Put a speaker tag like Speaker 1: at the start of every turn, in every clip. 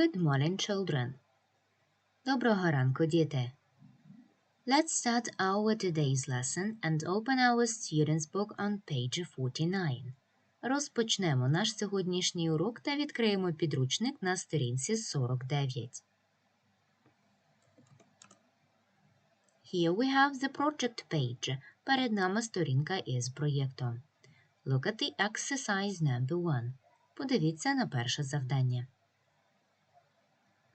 Speaker 1: Good morning, children. Доброго ранку, діти. Let's start our today's lesson and open our student's book on page 49. Розпочнемо наш сьогоднішній урок та відкриємо підручник на сторінці 49. Here we have the project page. Перед нами сторінка із проєктом. Look at the exercise number one. Подивіться на перше завдання.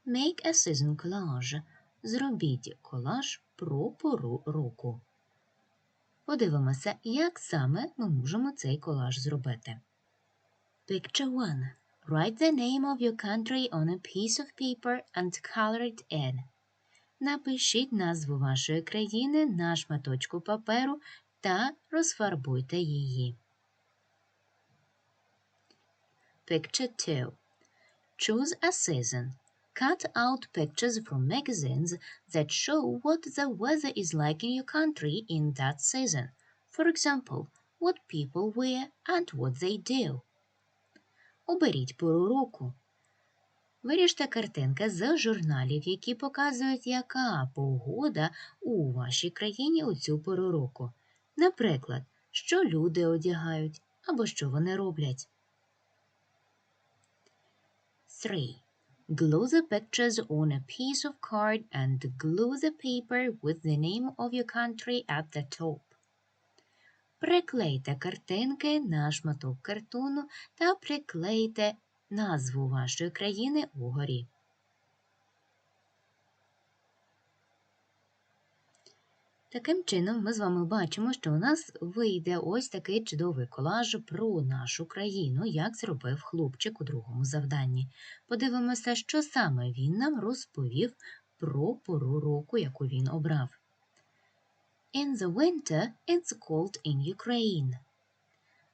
Speaker 1: Make a season collage. Зробіть колаж про пору року. Подивимося, як саме ми можемо цей колаж зробити. Picture 1. Write the name of your country on a piece of paper and color it in. Напишіть назву вашої країни на шматочку паперу та розфарбуйте її. Picture 2. Choose a season. Cut out pictures from magazines that show what the weather is like in your country in that season. For example, what people wear and what they do. Оберіть пору року. Виріжте картинки з журналів, які показують, яка погода у вашій країні у цю пору року. Наприклад, що люди одягають або що вони роблять. 3. Glue the pictures on a piece of card and glue the paper with the name of your country at the top. Приклейте картинки на шматок картону та приклейте назву вашої країни угорі. Таким чином, ми з вами бачимо, що у нас вийде ось такий чудовий колаж про нашу країну, як зробив хлопчик у другому завданні. Подивимося, що саме він нам розповів про пору року, яку він обрав. In the winter it's cold in Ukraine.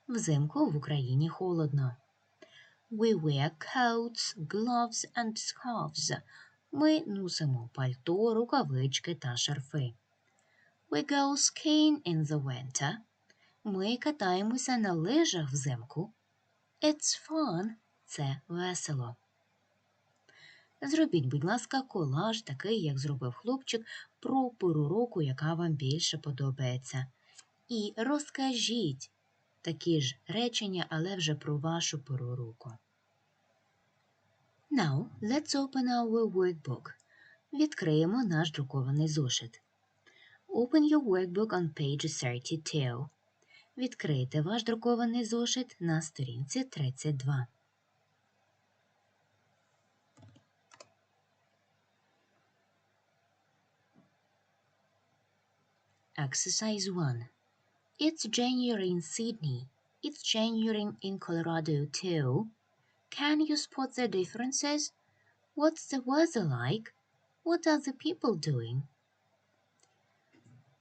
Speaker 1: Взимку в Україні холодно. We wear coats, gloves and scarves. Ми носимо пальто, рукавички та шарфи. We go skiing in the winter. Ми катаємося на лижах взимку. It's fun. Це весело. Зробіть, будь ласка, колаж, такий, як зробив хлопчик, про пору року, яка вам більше подобається. І розкажіть такі ж речення, але вже про вашу пору року. Now, let's open our workbook. Відкриємо наш друкований зошит. Open your workbook on page 32. Відкрийте ваш друкований зошит на сторінці 32. Exercise 1. It's January in Sydney. It's January in Colorado too. Can you spot the differences? What's the weather like? What are the people doing?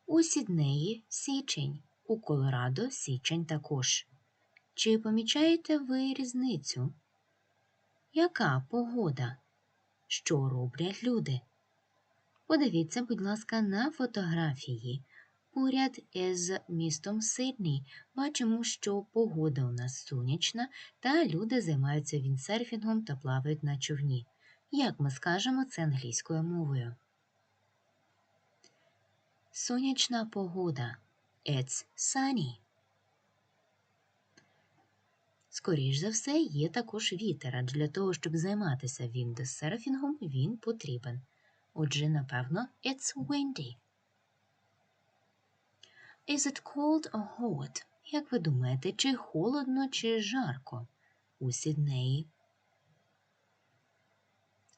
Speaker 1: У Сіднеї січень, у Колорадо січень також. Чи помічаєте ви різницю? Яка погода? Що роблять люди? Подивіться, будь ласка, на фотографії. Поряд із містом Сиднey бачимо, що погода у нас сонячна, та люди займаються віндсерфінгом та плавають на човні. Як ми скажемо це англійською мовою? Сонячна погода. It's sunny. Скоріш за все, є також вітер, адже для того, щоб займатися віндсерфінгом, він потрібен. Отже, напевно, it's windy. Is it cold or hot? Як ви думаєте, чи холодно, чи жарко у Сіднеї?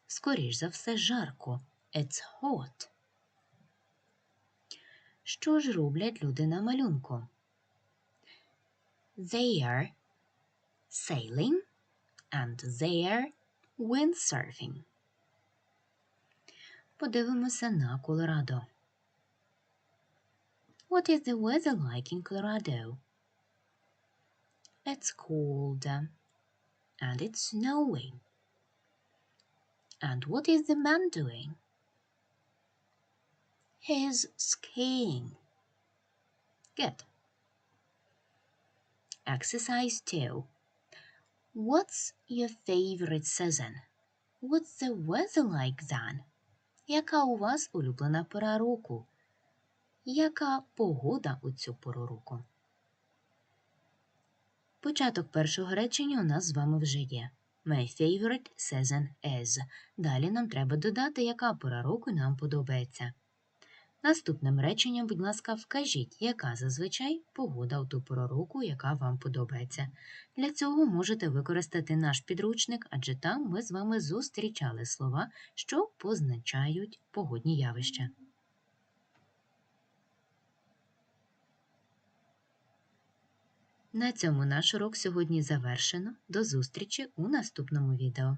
Speaker 1: Скоріш за все, жарко. It's hot. Що ж роблять люди на малюнку? They are sailing and they are windsurfing. Подивимося на Колорадо. What is the weather like in Colorado? It's cold and it's snowing. And what is the man doing? He's skiing. Good. Exercise 2. What's your favorite season? What's the weather like then? Яка у вас улюблена пора року? Яка погода у цю пору року? Початок першого речення у нас з вами вже є. My favorite season is. Далі нам треба додати, яка пора року нам подобається. Наступним реченням, будь ласка, вкажіть, яка зазвичай погода у ту пору року, яка вам подобається. Для цього можете використати наш підручник, адже там ми з вами зустрічали слова, що позначають погодні явища. На цьому наш урок сьогодні завершено. До зустрічі у наступному відео.